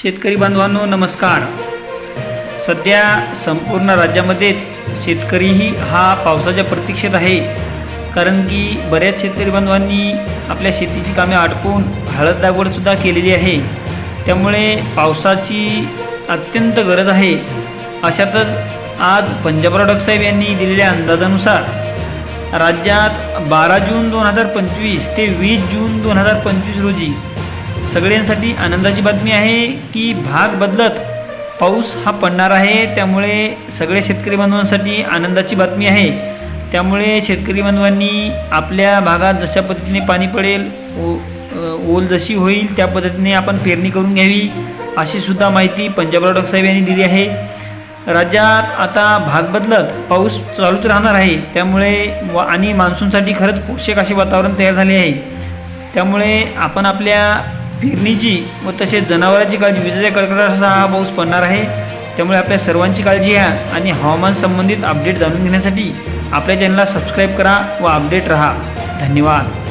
शेतकरी बांधवांनो नमस्कार. सध्या संपूर्ण राज्यामध्येच शेतकरीही हा पावसाच्या प्रतीक्षेत आहे. कारण की बऱ्याच शेतकरी बांधवांनी आपल्या शेतीची कामे आटपून हळद लागवडसुद्धा केलेली आहे. त्यामुळे पावसाची अत्यंत गरज आहे. अशातच आज पंजाबराव साहेब यांनी दिलेल्या अंदाजानुसार राज्यात बारा जून दोन हजार पंचवीस ते वीस जून दोन हजार पंचवीस रोजी सगळ्यांसाठी आनंदाची बातमी आहे की भाग बदलत पाऊस हा पडणार आहे. त्यामुळे सगळ्या शेतकरी बांधवांसाठी आनंदाची बातमी आहे. त्यामुळे शेतकरी बांधवांनी आपल्या भागात जशा पद्धतीने पाणी पडेल ओ ओल जशी होईल त्या पद्धतीने आपण पेरणी करून घ्यावी अशी सुद्धा माहिती पंजाबराव डगसाहेब यांनी दिली आहे. राज्यात आता भाग बदलत पाऊस चालूच राहणार आहे. त्यामुळे व आणि मान्सूनसाठी खरंच पोषक असे वातावरण तयार झाले आहे. त्यामुळे आपण आपल्या पेरणीची व तसेच जनावरांची काळजी विजेच्या कडकडाटाचा हा पाऊस पडणार आहे. त्यामुळे आपल्या सर्वांची काळजी घ्या आणि हवामान संबंधित अपडेट जाणून घेण्यासाठी आपल्या चॅनलला सबस्क्राईब करा व अपडेट रहा. धन्यवाद.